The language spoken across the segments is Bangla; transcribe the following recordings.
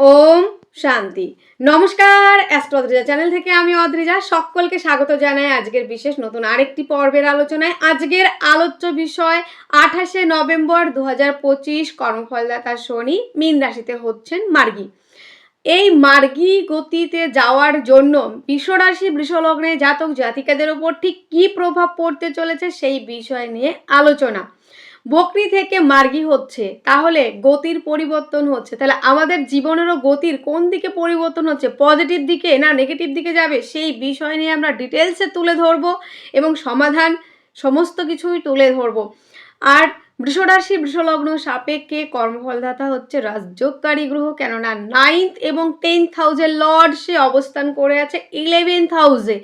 ওম শান্তি। নমস্কার অ্যাস্ট্রো অদ্রিজা চ্যানেল থেকে আমি অদ্রিজা। সকলকে স্বাগত জানাই আজকের বিশেষ নতুন আরেকটি পর্বের আলোচনায়। আজকের আলোচ্য বিষয়, আঠাশে নভেম্বর দু হাজার পঁচিশ, কর্মফলদাতা শনি মীন রাশিতে হচ্ছেন মার্গী। এই মার্গী গতিতে যাওয়ার জন্য বিশ্বরাশি বৃষলগ্নে জাতক জাতিকাদের ওপর ঠিক কী প্রভাব পড়তে চলেছে সেই বিষয় নিয়ে আলোচনা। বকরি থেকে মার্গি হচ্ছে, তাহলে গতির পরিবর্তন হচ্ছে। তাহলে আমাদের জীবনেরও গতির কোন দিকে পরিবর্তন হচ্ছে? পজিটিভ দিকে না নেগেটিভ দিকে যাবে? সেই বিষয় নিয়ে আমরা ডিটেলসে তুলে ধরবো এবং সমাধান সমস্ত কিছুই তুলে ধরবো। আর বৃষরাশি বৃষলগ্ন সাপেক্ষে কর্মফলদাতা হচ্ছে রাজযোগকারী গ্রহ, কেননা নাইন্থ এবং টেন্থ হাউসের লর্ড সে অবস্থান করে আছে ইলেভেন্থ হাউসে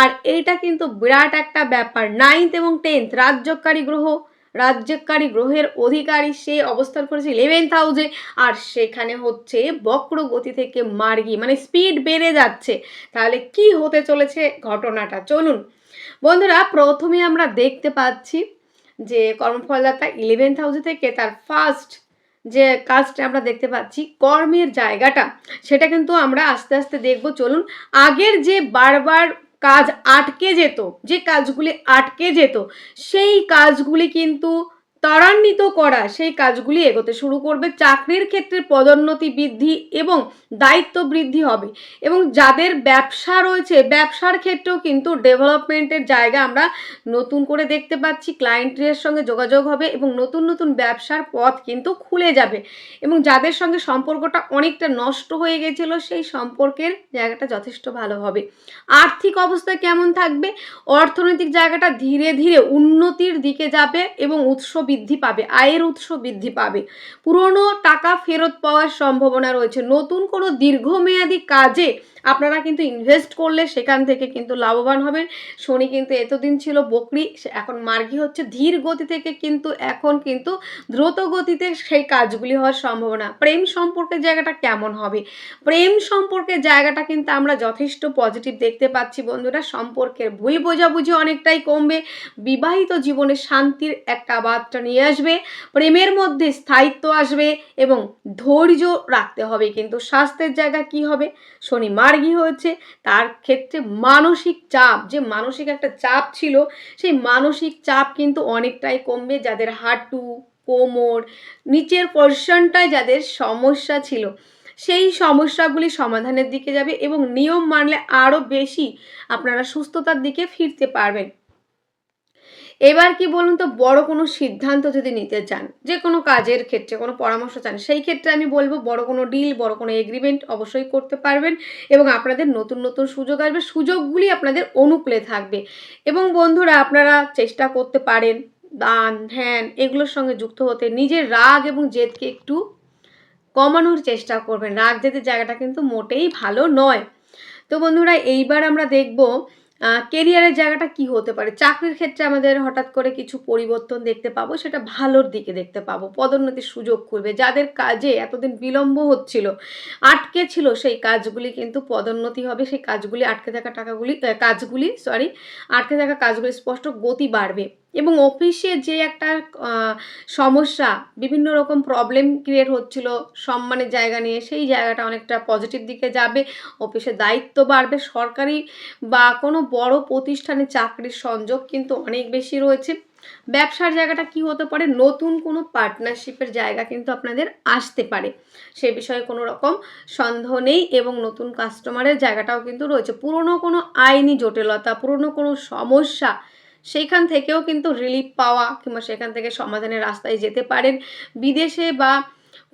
আর এইটা কিন্তু বিরাট একটা ব্যাপার। নাইন্থ এবং টেন্থ রাজযোগকারী গ্রহ রাজ্যকারী গ্রহের অধিকারী সে অবস্থান করেছে ইলেভেন্থ হাউসে আর সেখানে হচ্ছে বক্র গতি থেকে মার্গি মানে স্পিড বেড়ে যাচ্ছে। তাহলে কি হতে চলেছে ঘটনাটা? চলুন। বন্ধুরা, প্রথমে আমরা দেখতে পাচ্ছি যে কর্মফলদাতা ইলেভেন্থ হাউসে থেকে তার ফার্স্ট যে কাজটা আমরা দেখতে পাচ্ছি, কর্মের জায়গাটা, সেটা কিন্তু আমরা আস্তে আস্তে দেখব। চলুন, আগের যে বারবার কাজ আটকে যেত যে কাজগুলি আটকে যেত সেই কাজগুলি কিন্তু ত্বরান্বিত করা সেই কাজগুলি এগোতে শুরু করবে। চাকরির ক্ষেত্রে পদোন্নতি বৃদ্ধি এবং দায়িত্ব বৃদ্ধি হবে এবং যাদের ব্যবসা রয়েছে, ব্যবসার ক্ষেত্রেও কিন্তু ডেভেলপমেন্টের জায়গা আমরা নতুন করে দেখতে পাচ্ছি। ক্লায়েন্টের সঙ্গে যোগাযোগ হবে এবং নতুন নতুন ব্যবসার পথ কিন্তু খুলে যাবে এবং যাদের সঙ্গে সম্পর্কটা অনেকটা নষ্ট হয়ে গেছিল, সেই সম্পর্কের জায়গাটা যথেষ্ট ভালো হবে। আর্থিক অবস্থা কেমন থাকবে? অর্থনৈতিক জায়গাটা ধীরে ধীরে উন্নতির দিকে যাবে এবং উৎস বৃদ্ধি পাবে, আয়ের উৎস বৃদ্ধি পাবে। পুরনো টাকা ফেরত পাওয়ার সম্ভাবনা রয়েছে। নতুন কোনো দীর্ঘমেয়াদী কাজে আপনারা কিন্তু ইনভেস্ট করলে সেখান থেকে কিন্তু লাভবান হবেন। শনি কিন্তু এতদিন ছিল বকরি এখন মার্গি হচ্ছে। ধীর গতি থেকে কিন্তু এখন কিন্তু দ্রুত গতিতে সেই কাজগুলি হওয়ার সম্ভাবনা। প্রেম সম্পর্কের জায়গাটা কেমন হবে? প্রেম সম্পর্কের জায়গাটা কিন্তু আমরা যথেষ্ট পজিটিভ দেখতে পাচ্ছি বন্ধুরা। সম্পর্কের ভুল বোঝাবুঝি অনেকটাই কমবে। বিবাহিত জীবনে শান্তির একটা বার্তা নিয়ে আসবে। প্রেমের মধ্যে স্থায়িত্ব আসবে এবং ধৈর্য রাখতে হবে। কিন্তু স্বাস্থ্যের জায়গা কি হবে? শনি মার্গী হয়েছে। তার ক্ষেত্রে মানসিক চাপ, যে মানসিক একটা চাপ ছিল, সেই মানসিক চাপ কিন্তু অনেকটাই কমবে। যাদের হাঁটু, কোমর, নিচের পোর্শনটায় যাদের সমস্যা ছিল, সেই সমস্যাগুলি সমাধানের দিকে যাবে এবং নিয়ম মানলে আরও বেশি আপনারা সুস্থতার দিকে ফিরতে পারবেন। এবার কি বলুন তো, বড় কোনো সিদ্ধান্ত যদি নিতে চান, যে কোনো কাজের ক্ষেত্রে কোনো পরামর্শ চান, সেই ক্ষেত্রে আমি বলব বড় কোনো ডিল বড় কোনো এগ্রিমেন্ট অবশ্যই করতে পারবেন এবং আপনাদের নতুন নতুন সুযোগ আসবে, সুযোগগুলি আপনাদের অনুকূলে থাকবে। এবং বন্ধুরা, আপনারা চেষ্টা করতে পারেন, দান, ধ্যান, এগুলোর সঙ্গে যুক্ত হতে, নিজের রাগ এবং জেদকে একটু কমানোর চেষ্টা করবেন। রাগ, জেদের জায়গাটা কিন্তু মোটেই ভালো নয়। তো বন্ধুরা, এইবার আমরা দেখব কেরিয়ারের জায়গাটা কি হতে পারে? চাকরির ক্ষেত্রে আমাদের হঠাৎ করে কিছু পরিবর্তন দেখতে পাবো, সেটা ভালোর দিকে দেখতে পাবো। পদোন্নতির সুযোগ খুলবে যাদের কাজে এতদিন বিলম্ব হচ্ছিল, আটকে ছিল, সেই কাজগুলি কিন্তু পদোন্নতি হবে। সেই কাজগুলি আটকে থাকা টাকাগুলি কাজগুলি সরি আটকে থাকা কাজগুলি স্পষ্ট গতি বাড়বে। এবং অফিসে যে একটা সমস্যা, বিভিন্ন রকম প্রবলেম ক্রিয়েট হচ্ছিল, সম্মানের জায়গা নিয়ে, সেই জায়গাটা অনেকটা পজিটিভ দিকে যাবে অফিসে দায়িত্ব বাড়বে, সরকারি বা কোনো বড় প্রতিষ্ঠানে চাকরির সংযোগ কিন্তু অনেক বেশি রয়েছে। ব্যবসার জায়গাটা কি হতে পারে? নতুন কোনো পার্টনারশিপের জায়গা কিন্তু আপনাদের আসতে পারে। সে বিষয়ে কোনো রকম সন্দেহ নেই এবং নতুন কাস্টমারের জায়গাটাও কিন্তু রয়েছে। পুরনো কোনো আইনি জটিলতা, পুরনো কোনো সমস্যা সেইখান থেকেও কিন্তু রিলিফ পাওয়া কিংবা সেখান থেকে সমাধানের রাস্তায় যেতে পারেন। বিদেশে বা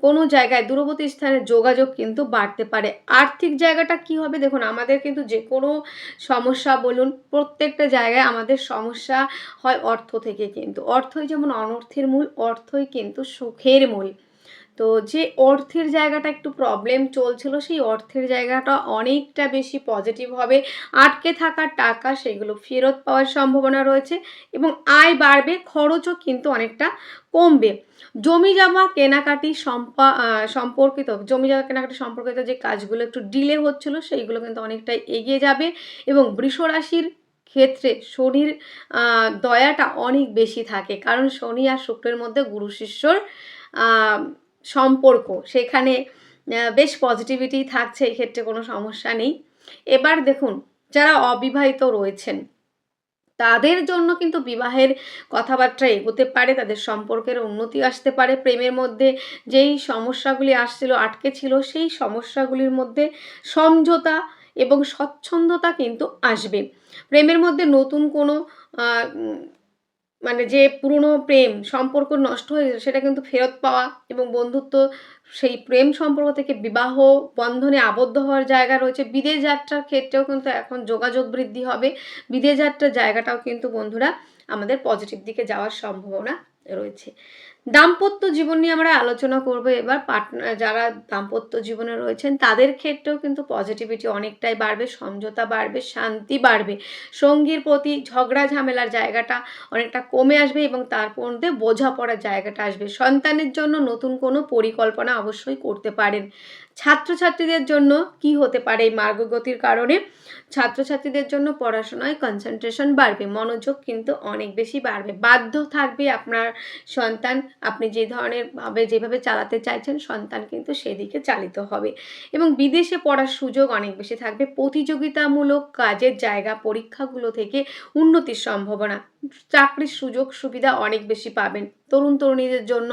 কোনো জায়গায় দূরবর্তী স্থানে যোগাযোগ কিন্তু বাড়তে পারে। আর্থিক জায়গাটা কি হবে? দেখুন, আমাদের কিন্তু যে কোনো সমস্যা বলুন, প্রত্যেকটা জায়গায় আমাদের সমস্যা হয় অর্থ থেকে কিন্তু। অর্থই যেমন অনর্থের মূল, অর্থই কিন্তু সুখের মূল। তো যে অর্থের জায়গাটা একটু প্রবলেম চলছিল, সেই অর্থের জায়গাটা অনেকটা বেশি পজিটিভ হবে। আটকে থাকা টাকা সেগুলো ফেরত পাওয়ার সম্ভাবনা রয়েছে এবং আয় বাড়বে, খরচও কিন্তু অনেকটা কমবে। জমি জমা কেনাকাটি সম্পা সম্পর্কিত, জমি জমা কেনাকাটি সম্পর্কিত যে কাজগুলো একটু ডিলে হচ্ছিল, সেইগুলো কিন্তু অনেকটাই এগিয়ে যাবে এবং বৃষরাশির ক্ষেত্রে শনির দয়াটা অনেক বেশি থাকে। কারণ শনি আর শুক্রের মধ্যে গুরু, শিষ্যর সম্পর্ক, সেখানে বেশ পজিটিভিটি থাকছে, এই ক্ষেত্রে কোনো সমস্যা নেই। এবার দেখুন, যারা অবিবাহিত রয়েছেন, তাদের জন্য কিন্তু বিবাহের কথাবার্তা এগোতে পারে, তাদের সম্পর্কের উন্নতি আসতে পারে। প্রেমের মধ্যে যেই সমস্যাগুলি আসছিল, আটকে ছিল, সেই সমস্যাগুলির মধ্যে সমঝোতা এবং স্বচ্ছন্দতা কিন্তু আসবে। প্রেমের মধ্যে নতুন কোনো মানে যে পুরনো প্রেম সম্পর্ক নষ্ট হয়ে গেছে, সেটা কিন্তু ফেরত পাওয়া এবং বন্ধুত্ব, সেই প্রেম সম্পর্ক থেকে বিবাহ বন্ধনে আবদ্ধ হওয়ার জায়গা রয়েছে। বিদেশ যাত্রার ক্ষেত্রেও কিন্তু এখন যোগাযোগ বৃদ্ধি হবে। বিদেশ যাত্রার জায়গাটাও কিন্তু বন্ধুরা আমাদের পজিটিভ দিকে যাওয়ার সম্ভাবনা রয়েছে। দাম্পত্য জীবন নিয়ে আমরা আলোচনা করব এবার। পার্টনার যারা দাম্পত্য জীবনে রয়েছেন, তাদের ক্ষেত্রেও কিন্তু পজিটিভিটি অনেকটাই বাড়বে, সমঝোতা বাড়বে, শান্তি বাড়বে। সঙ্গীর প্রতি ঝগড়া ঝামেলার জায়গাটা অনেকটা কমে আসবে এবং তার মধ্যে বোঝাপড়ার জায়গাটা আসবে। সন্তানের জন্য নতুন কোনো পরিকল্পনা অবশ্যই করতে পারেন। ছাত্রছাত্রীদের জন্য কি হতে পারে এই মার্গগতির কারণে? ছাত্রছাত্রীদের জন্য পড়াশোনায় কনসেন্ট্রেশন বাড়বে, মনোযোগ কিন্তু অনেক বেশি বাড়বে। বাধ্য থাকবে আপনার সন্তান আপনি যে ধরনের ভাবে যেভাবে চালাতে চাইছেন, সন্তান কিন্তু সেদিকে চালিত হবে। এবং বিদেশে পড়ার সুযোগ অনেক বেশি থাকবে। প্রতিযোগিতামূলক কাজের জায়গা পরীক্ষাগুলো থেকে উন্নতির সম্ভাবনা চাকরির সুযোগ সুবিধা অনেক বেশি পাবেন। তরুণ তরুণীদের জন্য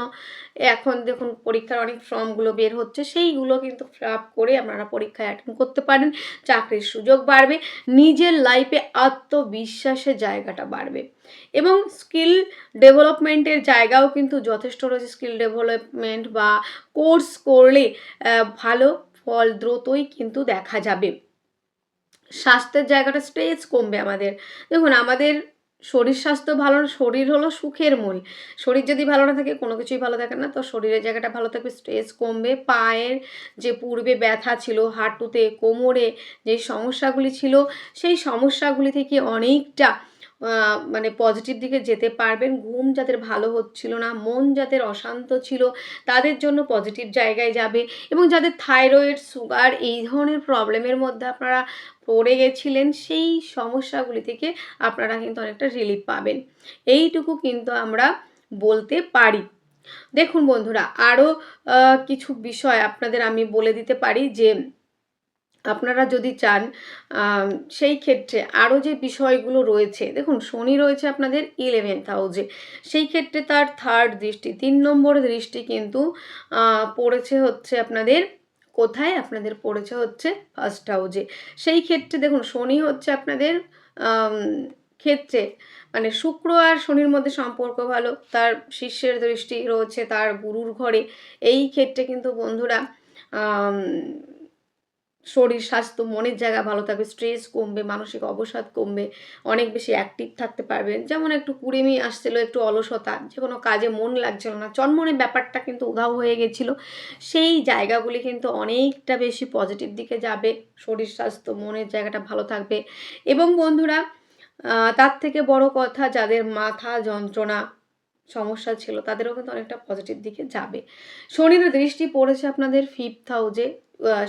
এখন দেখুন পরীক্ষার অনেক ফর্মগুলো বের হচ্ছে, সেইগুলো কিন্তু ফিল করে আপনারা পরীক্ষায় অ্যাটেন্ড করতে পারেন, চাকরির সুযোগ বাড়বে, নিজের লাইফে আত্মবিশ্বাসের জায়গাটা বাড়বে। এবং স্কিল ডেভেলপমেন্টের জায়গাও কিন্তু যথেষ্ট রয়েছে স্কিল ডেভেলপমেন্ট বা কোর্স করলে ভালো ফল দ্রুতই কিন্তু দেখা যাবে। স্বাস্থ্যের জায়গাটা স্ট্রেস কমবে আমাদের। দেখুন আমাদের শরীর স্বাস্থ্য ভালো, শরীর হলো সুখের মূল। শরীর যদি ভালো না থাকে, কোনো কিছুই ভালো থাকে না, তো শরীরের জায়গাটা ভালো থাকবে স্ট্রেস কমবে, পায়ের যে পূর্বে ব্যথা ছিল, হাঁটুতে, কোমরে যে সমস্যাগুলি ছিল, সেই সমস্যাগুলি থেকে অনেকটা মানে পজিটিভ দিকে যেতে পারবেন। ঘুম যাদের ভালো হচ্ছিল না, মন যাদের অশান্ত ছিল, তাদের জন্য পজিটিভ জায়গায় যাবে। এবং যাদের থাইরয়েড সুগার এই ধরনের প্রবলেমের মধ্যে আপনারা পড়ে গেছিলেন, সেই সমস্যাগুলি থেকে আপনারা কিন্তু অনেকটা রিলিফ পাবেন। এইটুকু কিন্তু আমরা বলতে পারি। দেখুন বন্ধুরা আরও কিছু বিষয় আপনাদের আমি বলে দিতে পারি যে আপনারা যদি চান সেই ক্ষেত্রে আরও যে বিষয়গুলো রয়েছে, দেখুন শনি রয়েছে আপনাদের ইলেভেন্থ হাউসে সেই ক্ষেত্রে তার থার্ড দৃষ্টি, তিন নম্বর দৃষ্টি কিন্তু পড়েছে হচ্ছে আপনাদের, কোথায়? আপনাদের পড়েছে হচ্ছে ফার্স্ট হাউজে সেই ক্ষেত্রে দেখুন শনি হচ্ছে আপনাদের ক্ষেত্রে মানে শুক্র আর শনির মধ্যে সম্পর্ক ভালো, তার শিষ্যের দৃষ্টি রয়েছে তার গুরুর ঘরে। এই ক্ষেত্রে কিন্তু বন্ধুরা শরীর, স্বাস্থ্য, মনের জায়গা ভালো থাকবে স্ট্রেস কমবে, মানসিক অবসাদ কমবে, অনেক বেশি অ্যাক্টিভ থাকতে পারবেন যেমন একটু কুড়েমি আসছিল, একটু অলসতা, যে কোনো কাজে মন লাগছিল না, চনমনে ব্যাপারটা কিন্তু উধাও হয়ে গেছিল। সেই জায়গাগুলি কিন্তু অনেকটা বেশি পজিটিভ দিকে যাবে, শরীর, স্বাস্থ্য, মনের জায়গাটা ভালো থাকবে। এবং বন্ধুরা তার থেকে বড় কথা, যাদের মাথা যন্ত্রণা, সমস্যা ছিল, তাদেরও কিন্তু অনেকটা পজিটিভ দিকে যাবে। শনির দৃষ্টি পড়েছে আপনাদের ফিফথ হাউজে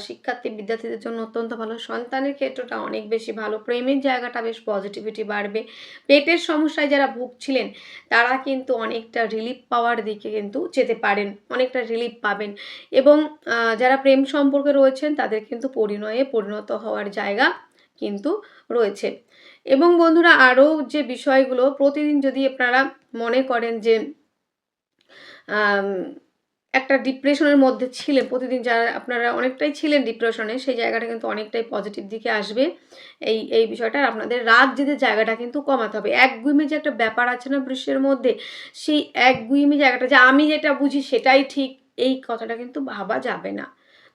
শিক্ষার্থী বিদ্যার্থীদের জন্য অত্যন্ত ভালো। সন্তানের ক্ষেত্রটা অনেক বেশি ভালো। প্রেমের জায়গাটা বেশ পজিটিভিটি বাড়বে। পেটের সমস্যায় যারা ভুগছিলেন, তারা কিন্তু অনেকটা রিলিফ পাওয়ার দিকে কিন্তু যেতে পারেন, অনেকটা রিলিফ পাবেন। এবং যারা প্রেম সম্পর্কে রয়েছেন, তাদের কিন্তু পরিণয়ে পরিণত হওয়ার জায়গা কিন্তু রয়েছে। এবং বন্ধুরা, আরও যে বিষয়গুলো, প্রতিদিন যদি আপনারা মনে করেন যে একটা ডিপ্রেশনের মধ্যে ছিলেন, প্রতিদিন যারা আপনারা অনেকটাই ছিলেন ডিপ্রেশনে, সেই জায়গাটা কিন্তু অনেকটাই পজিটিভ দিকে আসবে। এই এই বিষয়টা আপনাদের রাত যেতে জায়গাটা কিন্তু কমাতে হবে। একগুইমে যে একটা ব্যাপার আছে না বৃষ্টির মধ্যে, সেই একগুইমি জায়গাটা যে আমি যেটা বুঝি সেটাই ঠিক, এই কথাটা কিন্তু ভাবা যাবে না।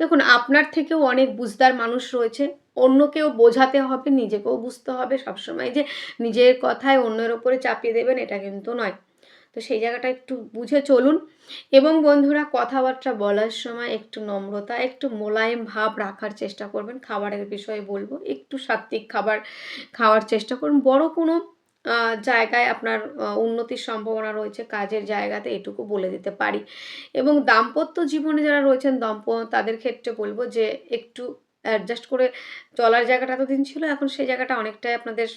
দেখুন, আপনার থেকেও অনেক বুঝদার মানুষ রয়েছে, অন্যকেও বোঝাতে হবে, নিজেকেও বুঝতে হবে। সবসময় যে নিজের কথায় অন্যের ওপরে চাপিয়ে দেবেন, এটা কিন্তু নয়। তো সেই জায়গাটা একটু বুঝে চলুন। এবং বন্ধুরা, কথাবার্তা বলার সময় একটু নম্রতা, একটু মোলায়েম ভাব রাখার চেষ্টা করবেন। খাবারের বিষয়ে বলব, একটু সাত্বিক খাবার খাওয়ার চেষ্টা করুন। বড় কোনো জায়গায় আপনার উন্নতির সম্ভাবনা রয়েছে, কাজের জায়গাতে এটুকু বলে দিতে পারি। এবং দাম্পত্য জীবনে যারা রয়েছেন, দম্প, তাদের ক্ষেত্রে বলব যে, একটু অ্যাডজাস্ট করে চলার জায়গাটা এতদিন ছিল, এখন সেই জায়গাটা অনেকটাই আপনাদের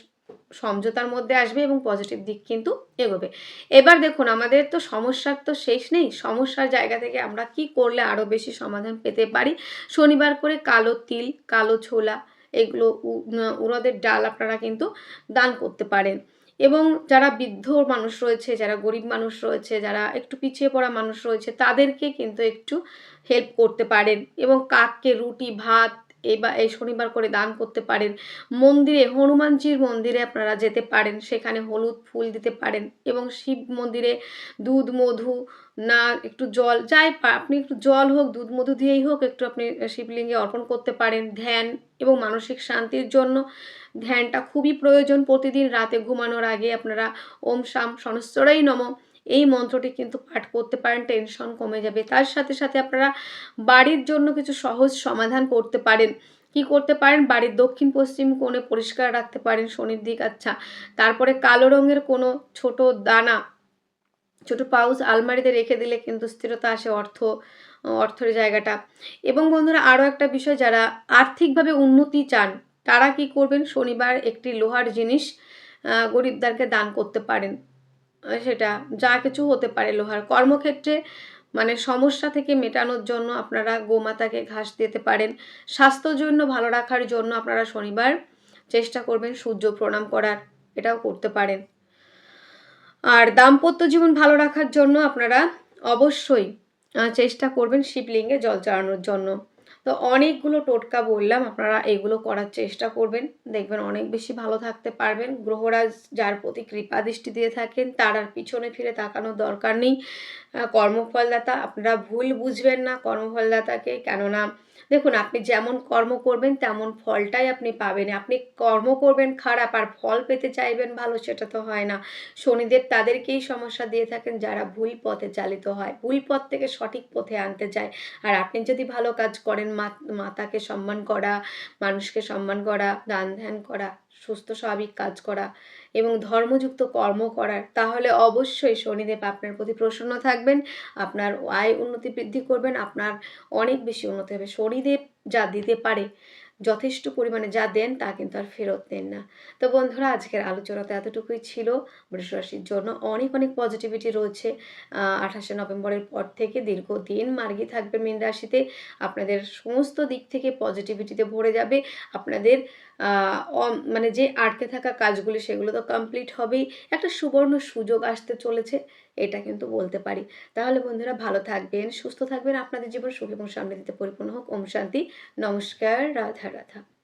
সমঝোতার মধ্যে আসবে এবং পজিটিভ দিক কিন্তু এগোবে। এবার দেখুন আমাদের তো সমস্যার তো শেষ নেই। সমস্যার জায়গা থেকে আমরা কি করলে আরও বেশি সমাধান পেতে পারি? শনিবার করে কালো তিল কালো ছোলা এগুলো উ- উম, উড়দের ডাল আপনারা কিন্তু দান করতে পারেন। এবং যারা বৃদ্ধ মানুষ রয়েছে যারা গরিব মানুষ রয়েছে যারা একটু পিছিয়ে পড়া মানুষ রয়েছে তাদেরকে কিন্তু একটু হেল্প করতে পারেন। এবং কাককে রুটি ভাত এবার, এই শনিবার করে দান করতে পারেন। মন্দিরে, হনুমানজির মন্দিরে আপনারা যেতে পারেন। সেখানে হলুদ ফুল দিতে পারেন এবং শিব মন্দিরে দুধ, মধু না একটু জল, যাই আপনি একটু জল হোক, দুধ, মধু দিয়েই হোক, একটু আপনি শিবলিঙ্গে অর্পণ করতে পারেন ধ্যান এবং মানসিক শান্তির জন্য। ধ্যানটা খুবই প্রয়োজন প্রতিদিন রাতে ঘুমানোর আগে। আপনারা ওম শাম সনস্বরাই নম। এই মন্ত্রটি কিন্তু পাঠ করতে পারেন টেনশন কমে যাবে। তার সাথে সাথে আপনারা বাড়ির জন্য কিছু সহজ সমাধান করতে পারেন। কি করতে পারেন? বাড়ির দক্ষিণ পশ্চিম কোণে পরিষ্কার রাখতে পারেন শনির দিক আচ্ছা। তারপরে কালো রঙের কোনো ছোট দানা, ছোট পাউচ আলমারিতে রেখে দিলে কিন্তু স্থিরতা আসে অর্থ, অর্থের জায়গাটা। এবং বন্ধুরা, আরও একটা বিষয়, যারা আর্থিকভাবে উন্নতি চান, তারা কি করবেন? শনিবার একটি লোহার জিনিস গরিবদারকে দান করতে পারেন। সেটা যা কিছু হতে পারে লোহার। কর্মক্ষেত্রে মানে সমস্যা থেকে মেটানোর জন্য আপনারা গোমাতাকে ঘাস দিতে পারেন। স্বাস্থ্যর জন্য ভালো রাখার জন্য আপনারা শনিবার চেষ্টা করবেন সূর্য প্রণাম করার, এটাও করতে পারেন। আর দাম্পত্য জীবন ভালো রাখার জন্য আপনারা অবশ্যই চেষ্টা করবেন শিবলিঙ্গে জল চড়ানোর জন্য। তো অনেকগুলো টোটকা বললাম, আপনারা এগুলো করার চেষ্টা করবেন। দেখবেন অনেক বেশি ভালো থাকতে পারবেন। গ্রহরাজ যার প্রতি কৃপা দৃষ্টি দিয়ে থাকেন, তার আর পিছনে ফিরে তাকানোর দরকার নেই। কর্মফলদাতা, আপনারা ভুল বুঝবেন না কর্মফলদাতাকে, কেননা দেখুন, আপনি যেমন কর্ম করবেন, তেমন ফলটাই আপনি পাবেন। আপনি কর্ম করবেন খারাপ আর ফল পেতে চাইবেন ভালো, সেটা তো হয় না। শনিদেব তাদেরকেই সমস্যা দিয়ে থাকেন, যারা ভুল পথে চালিত হয়। ভুল পথ থেকে সঠিক পথে আনতে চায়। আর আপনি যদি ভালো কাজ করেন মাতাকে সম্মান করা, মানুষকে সম্মান করা দান ধ্যান করা সুস্থ স্বাভাবিক কাজ করা এবং ধর্মযুক্ত কর্ম করার, তাহলে অবশ্যই শনিদেব আপনার প্রতি প্রসন্ন থাকবেন, আপনার আয় উন্নতি বৃদ্ধি করবেন, আপনার অনেক বেশি উন্নতি হবে। শনিদেব যা দিতে পারে যথেষ্ট পরিমাণে যা দেন তা কিন্তু আর ফেরত দেন না। তো বন্ধুরা, আজকের আলোচনাতে এতটুকুই ছিল। বৃষ রাশির জন্য অনেক অনেক পজিটিভিটি রয়েছে। আঠাশে নভেম্বরের পর থেকে দীর্ঘদিন মার্গী থাকবে মীন রাশিতে। আপনাদের সমস্ত দিক থেকে পজিটিভিটিতে ভরে যাবে। আপনাদের মানে যে আটকে থাকা কাজগুলি সেগুলো তো কমপ্লিট হবেই। একটা সুবর্ণ সুযোগ আসতে চলেছে। এটা কিন্তু বলতে পারি। তাহলে বন্ধুরা ভালো থাকবেন, সুস্থ থাকবেন, আপনাদের জীবন সুখ এবং সমৃদ্ধিতে পরিপূর্ণ হোক। ওম শান্তি, নমস্কার, রাধা রাধা।